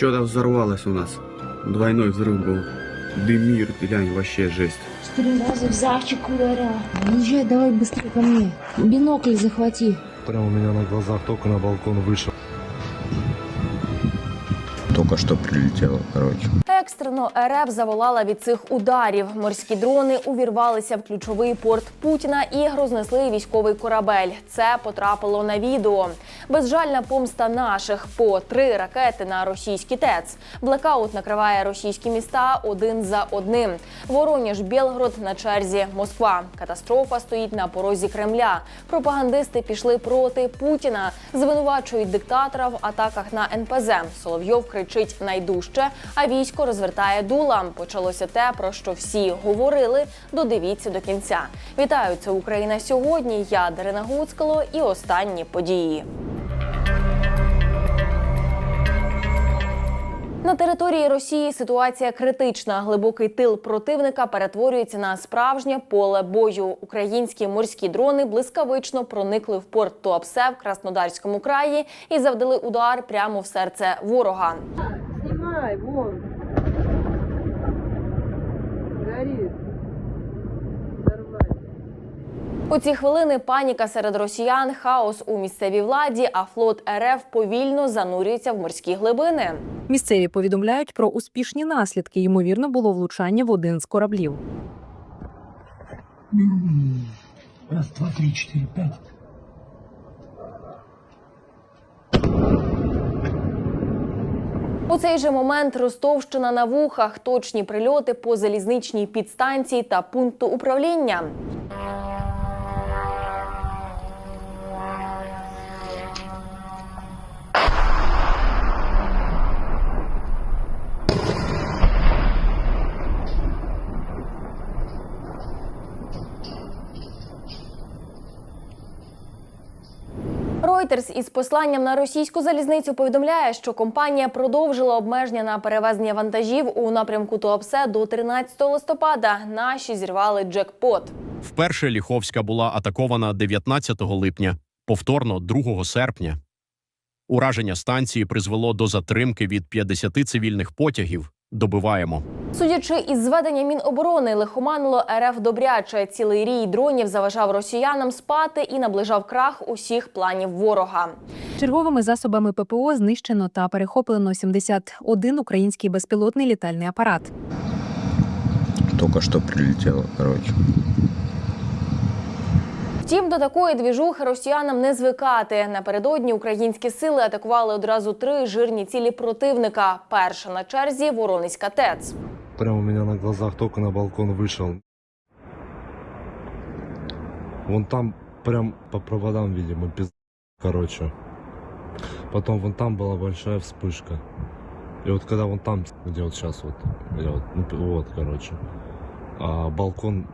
Что-то взорвалось у нас. Двойной взрыв был. Дымир, глянь, вообще жесть. Четыре раза в зайчик ударял. Езжай, давай быстрее ко мне. Бинокль захвати. Прямо у меня на глазах только на балкон вышел. Только что прилетело, короче. Екстрено РФ заволала від цих ударів. Морські дрони увірвалися в ключовий порт Путіна і рознесли військовий корабель. Це потрапило на відео. Безжальна помста наших по три ракети на російський ТЕЦ. Блекаут накриває російські міста один за одним. Вороніж, Білгород на черзі Москва. Катастрофа стоїть на порозі Кремля. Пропагандисти пішли проти Путіна, звинувачують диктатора в атаках на НПЗ. Соловйов кричить найдужче, а військо розвертає дула. Почалося те, про що всі говорили. Додивіться до кінця. Вітаю, це Україна сьогодні. Я Дарина Гуцкало і останні події. На території Росії ситуація критична. Глибокий тил противника перетворюється на справжнє поле бою. Українські морські дрони блискавично проникли в порт Туапсе в Краснодарському краї і завдали удар прямо в серце ворога. Снимай, вон. Горит. У ці хвилини паніка серед росіян, хаос у місцевій владі, а флот РФ повільно занурюється в морські глибини. Місцеві повідомляють про успішні наслідки. Ймовірно, було влучання в один з кораблів. Раз, два, три, чотири, пять. У цей же момент Ростовщина на вухах, точні прильоти по залізничній підстанції та пункту управління. Reuters із посланням на російську залізницю повідомляє, що компанія продовжила обмеження на перевезення вантажів у напрямку Туапсе до 13 листопада. Наші зірвали джекпот. Вперше Ліховська була атакована 19 липня, повторно 2 серпня. Ураження станції призвело до затримки від 50 цивільних потягів. Добиваємо. Судячи із зведення Міноборони, лихоманило РФ добряче. Цілий рій дронів заважав росіянам спати і наближав крах усіх планів ворога. Черговими засобами ППО знищено та перехоплено 71 український безпілотний літальний апарат. Тільки що прилетіло, короче. Втім, до такої двіжухи росіянам не звикати. Напередодні українські сили атакували одразу три жирні цілі противника. Перша на черзі Воронезька ТЕЦ. Прямо у меня на глазах только на балкон вышел. Вон там, прям по проводам, видимо, пиз... Короче. Потом вон там была большая вспышка. И вот когда вон там, где вот сейчас вот, я вот, ну, п- вот, короче, а балкон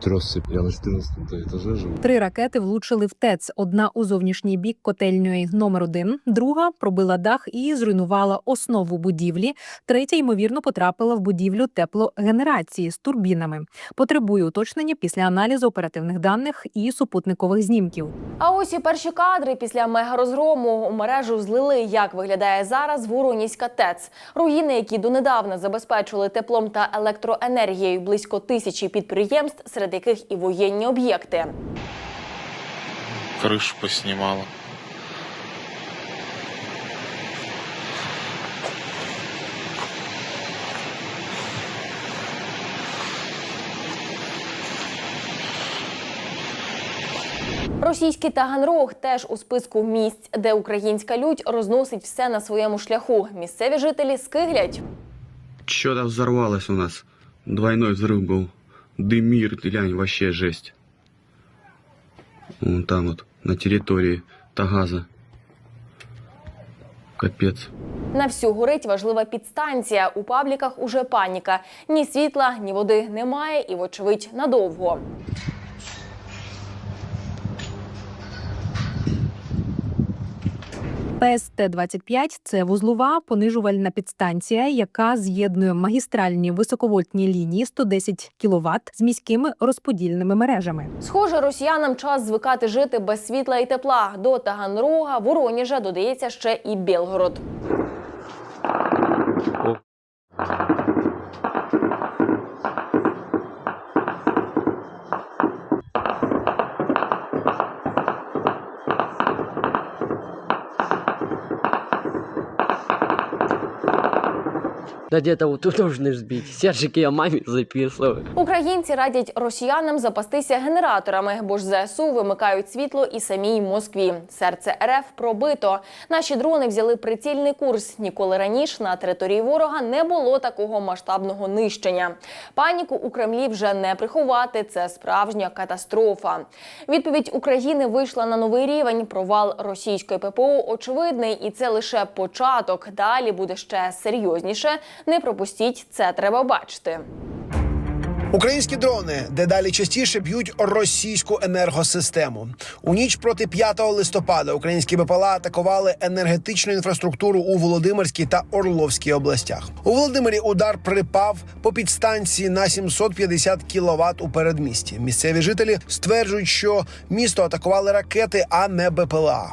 трясся. Я на 14 этаже живу. Три ракети влучили в ТЕЦ. Одна у зовнішній бік котельньої номер 1 друга пробила дах і зруйнувала основу будівлі. Третя, ймовірно, потрапила в будівлю теплогенерації з турбінами. Потребує уточнення після аналізу оперативних даних і супутникових знімків. А ось і перші кадри після мегарозгрому у мережу злили, як виглядає зараз Воронізька ТЕЦ. Руїни, які донедавна забезпечували теплом та електроенергією близько тисячі підприємств, серед яких і воєнні об'єкти. крышу поснимала. Російський Таганрог теж у списку місць, де українська людь розносить все на своєму шляху. Місцеві жителі скиглять. Что-то взорвалось у нас. Двойной взрыв был. Дымир, глянь, вообще жесть. Вон там вот, на территории Тагаза. Капец. На всю горить важлива підстанція. У пабліках уже паніка. Ні світла, ні води немає і, вочевидь, надовго. ПСТ – це вузлова понижувальна підстанція, яка з'єднує магістральні високовольтні лінії 110 кВт з міськими розподільними мережами. Схоже, росіянам час звикати жити без світла і тепла. До Таганрога, Вороніжа додається ще і Білгород. Где-то вот тут должны сбить. Сержики я маме записываю. Українці радять росіянам запастися генераторами, бо ж ЗСУ вимикають світло і самій Москві. Серце РФ пробито. Наші дрони взяли прицільний курс. Ніколи раніше на території ворога не було такого масштабного нищення. Паніку у Кремлі вже не приховати. Це справжня катастрофа. Відповідь України вийшла на новий рівень. Провал російської ППО очевидний, і це лише початок. Далі буде ще серйозніше. Не пропустіть це. Треба бачити. Українські дрони дедалі частіше б'ють російську енергосистему. У ніч проти 5 листопада українські БПЛА атакували енергетичну інфраструктуру у Володимирській та Орловській областях. У Володимирі удар припав по підстанції на 750 кВт у передмісті. Місцеві жителі стверджують, що місто атакували ракети, а не БПЛА.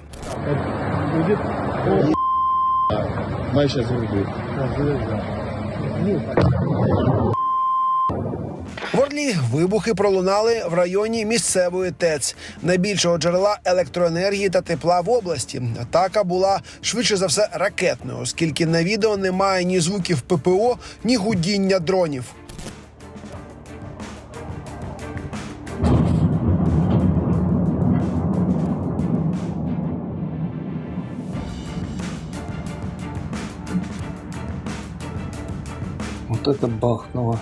В Орлі вибухи пролунали в районі місцевої ТЕЦ, найбільшого джерела електроенергії та тепла в області. Атака була швидше за все ракетною, оскільки на відео немає ні звуків ППО, ні гудіння дронів. Вот это бахнуло.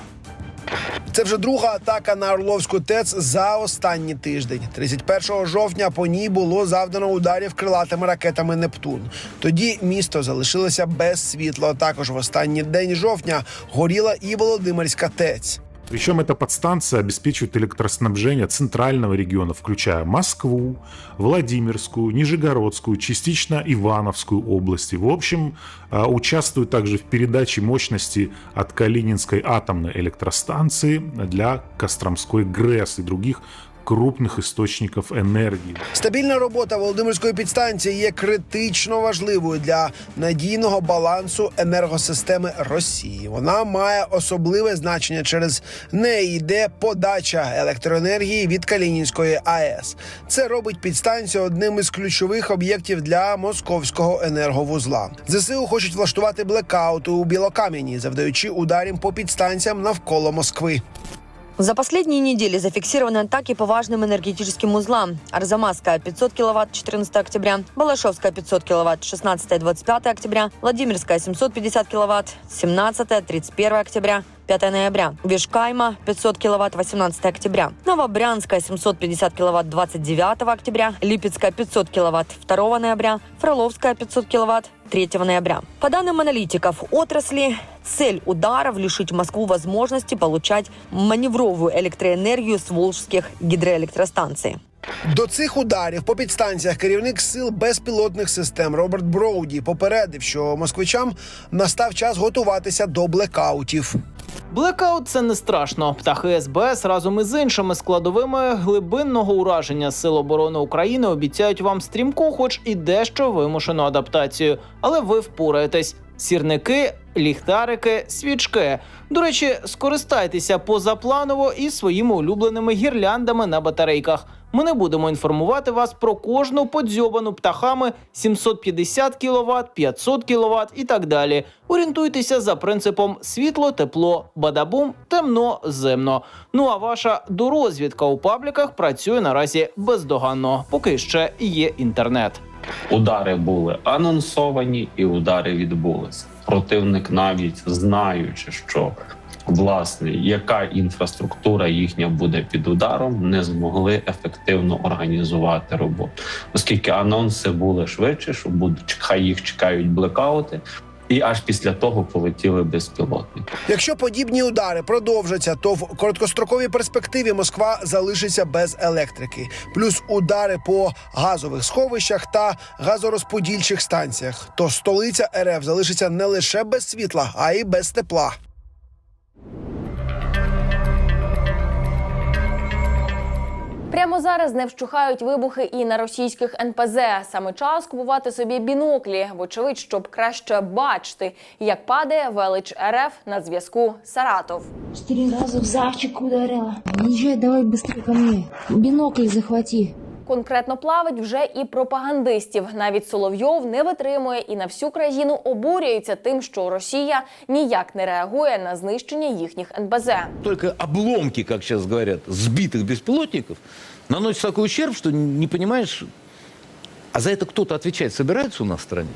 Це вже друга атака на Орловську ТЕЦ за останній тиждень. 31 жовтня по ній було завдано ударів крилатими ракетами Нептун. Тоді місто залишилося без світла. Також в останній день жовтня горіла і Володимирська ТЕЦ. Причем эта подстанция обеспечивает электроснабжение центрального региона, включая Москву, Владимирскую, Нижегородскую, частично Ивановскую области. В общем, а, участвует также в передаче мощности от Калининской атомной электростанции для Костромской ГРЭС и других крупных источников энергии. Стабільна робота Володимирської підстанції є критично важливою для надійного балансу енергосистеми Росії. Вона має особливе значення через неї йде подача електроенергії від Калінінської АЕС. Це робить підстанцію одним із ключових об'єктів для московського енерговузла. ЗСУ хочуть влаштувати блекаути у Білокам'яні, завдаючи ударів по підстанціям навколо Москви. За последние недели зафиксированы атаки по важным энергетическим узлам. Арзамасская 500 кВт 14 октября, Балашовская 500 кВт 16-25 октября, Владимирская 750 кВт 17-31 октября, 5 ноября. Вишкайма 500 кВт 18 октября. Новобрянская 750 кВт 29 октября. Липецкая 500 кВт 2 ноября. Фроловская 500 кВт 3 ноября. По данным аналитиков отрасли, цель ударов лишить Москву возможности получать маневровую электроэнергию с волжских гидроэлектростанций. До цих ударів по підстанціях керівник сил безпілотних систем Роберт Броуді попередив, що москвичам настав час готуватися до блекаутів. Блекаут це не страшно. Птахи СБС разом із іншими складовими глибинного ураження Сил оборони України обіцяють вам стрімку, хоч і дещо вимушену адаптацію. Але ви впораєтесь. Сірники, ліхтарики, свічки. До речі, скористайтеся позапланово і своїми улюбленими гірляндами на батарейках. Ми не будемо інформувати вас про кожну подзьобану птахами 750 кВт, 500 кВт і так далі. Орієнтуйтеся за принципом світло, тепло, бадабум, темно, зимно. Ну а ваша дорозвідка у пабліках працює наразі бездоганно, поки ще є інтернет. Удари були анонсовані, і удари відбулися. Противник, навіть знаючи, що власне яка інфраструктура їхня буде під ударом, не змогли ефективно організувати роботу, оскільки анонси були швидше, що будуть хай їх чекають блекаути. І аж після того полетіли безпілотники. Якщо подібні удари продовжаться, то в короткостроковій перспективі Москва залишиться без електрики, плюс удари по газових сховищах та газорозподільчих станціях. То столиця РФ залишиться не лише без світла, а й без тепла. Прямо зараз не вщухають вибухи і на російських НПЗ. Саме час купувати собі біноклі, вочевидь, щоб краще бачити, як падає велич РФ на зв'язку Саратов. Чотири рази в завчик ударила. Езжай, давай швидше ко мені. Бинокль захвати. Конкретно плавить вже і пропагандистів. Навіть Соловйов не витримує і на всю країну обурюється тим, що Росія ніяк не реагує на знищення їхніх НБЗ. Только обломки, як зараз говорять, збитих безпілотників наносять такий ущерб, що не розумієш, а за це хтось відповідає, збирається у нас в стране?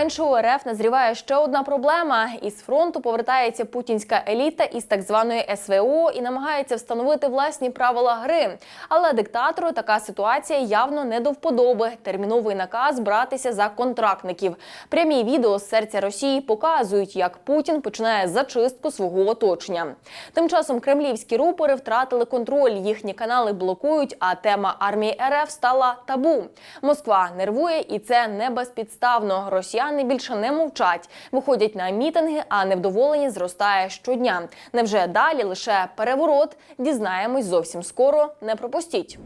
Менше, у РФ назріває ще одна проблема. Із фронту повертається путінська еліта із так званої СВО і намагається встановити власні правила гри. Але диктатору така ситуація явно не до вподоби. Терміновий наказ братися за контрактників. Прямі відео з серця Росії показують, як Путін починає зачистку свого оточення. Тим часом кремлівські рупори втратили контроль. Їхні канали блокують, а тема армії РФ стала табу. Москва нервує, і це не безпідставно. Росіяни більше не мовчать, виходять на мітинги, а невдоволення зростає щодня. Невже далі лише переворот? Дізнаємось зовсім скоро. Не пропустіть.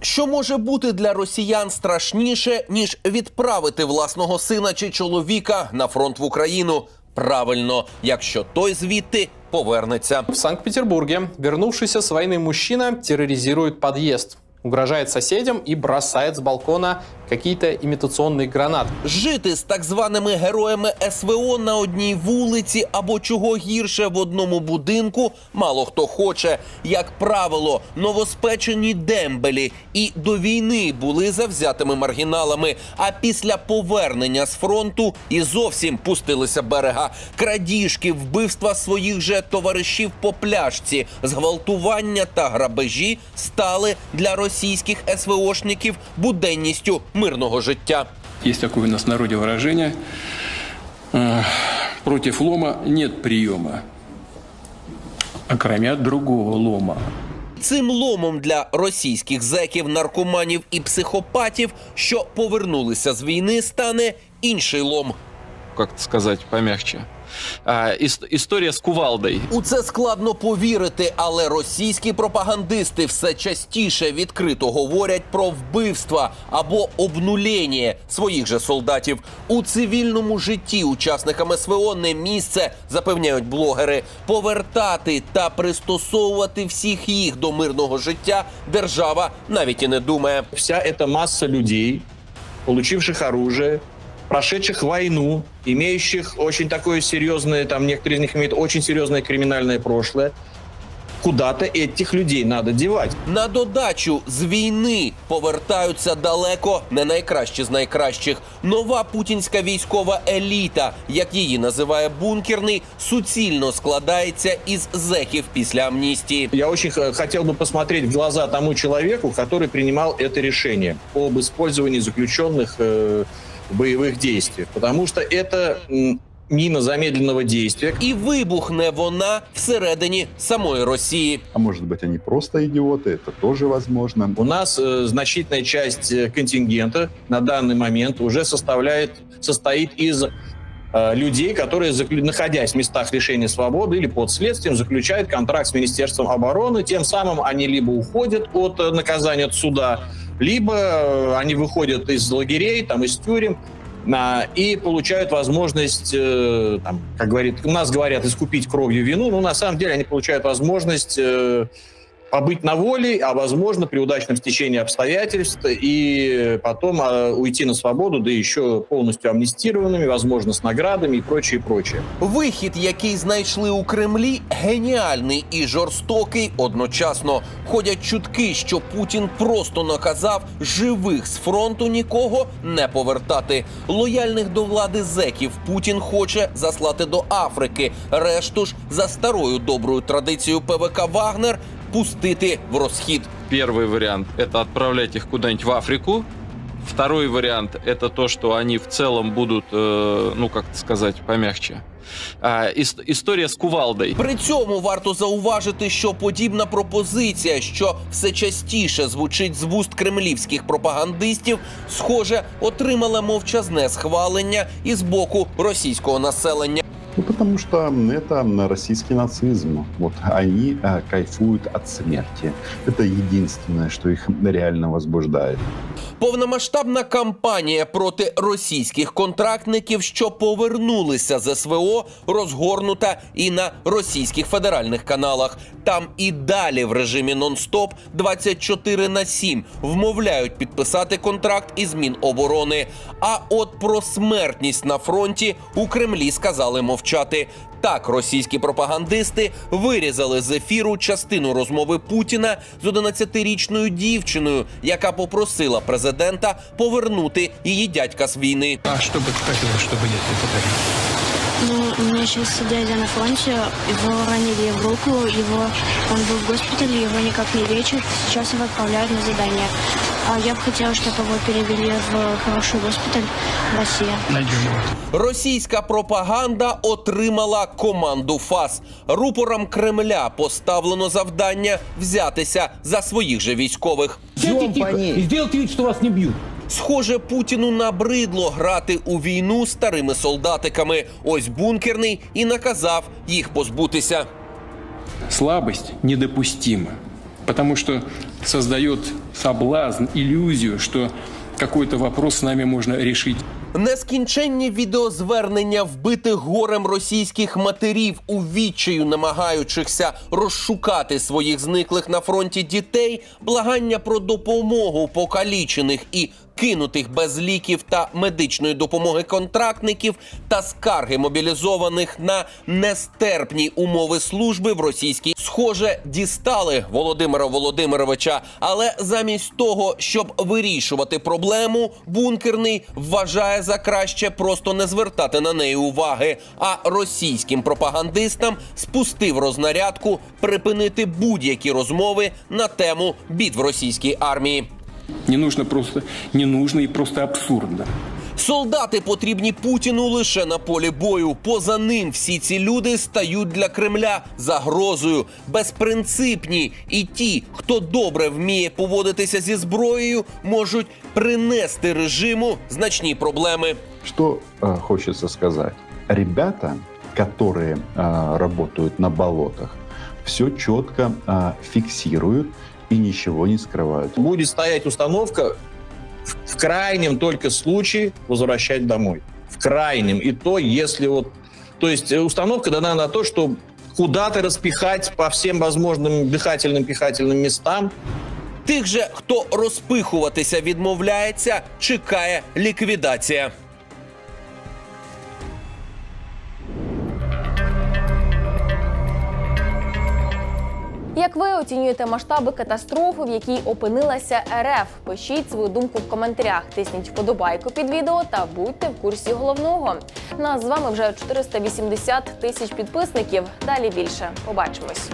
Що може бути для росіян страшніше, ніж відправити власного сина чи чоловіка на фронт в Україну? Правильно, якщо той звідти повернеться. В Санкт-Петербурге вернувшийся с войны мужчина терроризирует подъезд, угрожает соседям и бросает с балкона какие-то имитационные гранаты. Жити з так званими героями СВО на одній вулиці або чого гірше в одному будинку мало хто хоче. Як правило, новоспечені дембелі і до війни були завзятими маргіналами. А після повернення з фронту і зовсім пустилися берега. Крадіжки, вбивства своїх же товаришів по пляшці, зґвалтування та грабежі стали для російських СВОшників буденністю мирного життя. Есть такое у нас в народе выражение э, «против лома нет приема, окромя другого лома». Цим ломом для російських зеків, наркоманів і психопатів, що повернулися з війни, стане інший лом. как это сказать помягче, а, ис- история с кувалдой. У це складно повірити, але російські пропагандисти все частіше відкрито говорять про вбивства або обнулєння своїх же солдатів у цивільному житті. Учасникам СВО не місце, запевняють блогери. Повертати та пристосовувати всіх їх до мирного життя держава навіть і не думає. Вся эта масса людей, получивших оружие, прошедших войну, имеющих очень такое серьезное, там некоторые из них имеют очень серьезное криминальное прошлое, куда-то этих людей надо девать. На додачу з війни повертаються далеко не найкращі з найкращих. Нова путінська військова еліта, як її називає бункерний, суцільно складається із зеків після амністії. Я очень х- хотел бы посмотреть в глаза тому человеку, который принимал это решение об использовании заключенных э, в боевых действиях, потому что это м, мина замедленного действия. І вибухне вона всередині самої Росії. А может быть, они просто идиоты, это тоже возможно. У нас э, значительная часть э, контингента на данный момент уже составляет, состоит из э, людей, которые, заклю- находясь в местах лишения свободы или под следствием, заключают контракт с Министерством обороны. Тем самым они либо уходят от э, наказания от суда, либо э, они выходят из лагерей, там, из тюрем, и получают возможность, э, там, как говорит, у нас говорят, искупить кровью вину, но на самом деле они получают возможность э, побыть на воле, а возможно при удачном стечении обстоятельств и потом э, уйти на свободу, да еще полностью амнистированными, возможно, с наградами и прочее, прочее. Вихід, який знайшли у Кремлі, геніальний і жорстокий одночасно. Ходять чутки, що Путін просто наказав живих з фронту нікого не повертати. Лояльних до влади зеків Путін хоче заслати до Африки. Решту ж за старою доброю традицією ПВК Вагнер пустити в розхід. Первый вариант – это отправлять их куда-нибудь в Африку. Второй вариант – это то, что они в целом будут, э, ну, как это сказать помягче, А, ис- история с кувалдой. При цьому варто зауважити, що подібна пропозиція, що все частіше звучить з вуст кремлівських пропагандистів, схоже, отримала мовчазне схвалення із боку російського населення. Ну, потому что это российский нацизм. Вот они э, кайфуют от смерти. Это единственное, что их реально возбуждает. Повномасштабна кампанія проти російських контрактників, що повернулися з СВО, розгорнута і на російських федеральних каналах. Там і далі в режимі нон-стоп 24 на 7 вмовляють підписати контракт із Міноборони. А от про смертність на фронті у Кремлі сказали мовчати. Так, російські пропагандисти вирізали з ефіру частину розмови Путіна з 11-річною дівчиною, яка попросила президента повернути її дядька з війни. А что бы ты хотела, чтобы я тебе подарил? Ну, у меня сейчас дядя на фронте, его ранили в руку, его, он был в госпитале, его никак не лечат, сейчас его отправляют на задание. А я бы хотела, чтобы его перевели в хороший госпиталь Россия. Найдем его. Російська пропаганда отримала команду ФАС. Рупорам Кремля поставлено завдання взятися за своїх же військових. И сделайте вид, что вас не бьют. Схоже, Путіну набридло грати у війну старими солдатиками. Ось бункерний і наказав їх позбутися. Слабость недопустима, потому что создает соблазн, иллюзию, что какой-то вопрос с нами можно решить Нескінченні відеозвернення вбитих горем російських матерів у відчаю, намагаючихся розшукати своїх зниклих на фронті дітей, благання про допомогу покалічених і кинутих без ліків та медичної допомоги контрактників та скарги мобілізованих на нестерпні умови служби в російській схоже дістали Володимира Володимировича. Але замість того, щоб вирішувати проблему, бункерний вважає за краще просто не звертати на неї уваги. А російським пропагандистам спустив рознарядку припинити будь-які розмови на тему бід в російській армії. Не нужно просто, не нужно и просто абсурдно. Солдати потрібні Путіну лише на полі бою. Поза ним всі ці люди стають для Кремля загрозою, безпринципні. І ті, хто добре вміє поводитися зі зброєю, можуть принести режиму значні проблеми. Что э, хочется сказать? Ребята, которые э, работают на болотах, все четко э, фиксируют и ничего не скрывают. Будет стоять установка в- в крайнем только случае возвращать домой. В крайнем. И то, если вот... То есть э, установка дана на то, что куда-то распихать по всем возможным дыхательным, пихательным местам. Тих же, хто розпихуватися відмовляється, чекає ліквідація. Ви оцінюєте масштаби катастрофи, в якій опинилася РФ? Пишіть свою думку в коментарях, тисніть вподобайку під відео та будьте в курсі головного. Нас з вами вже 480 тисяч підписників. Далі більше. Побачимось.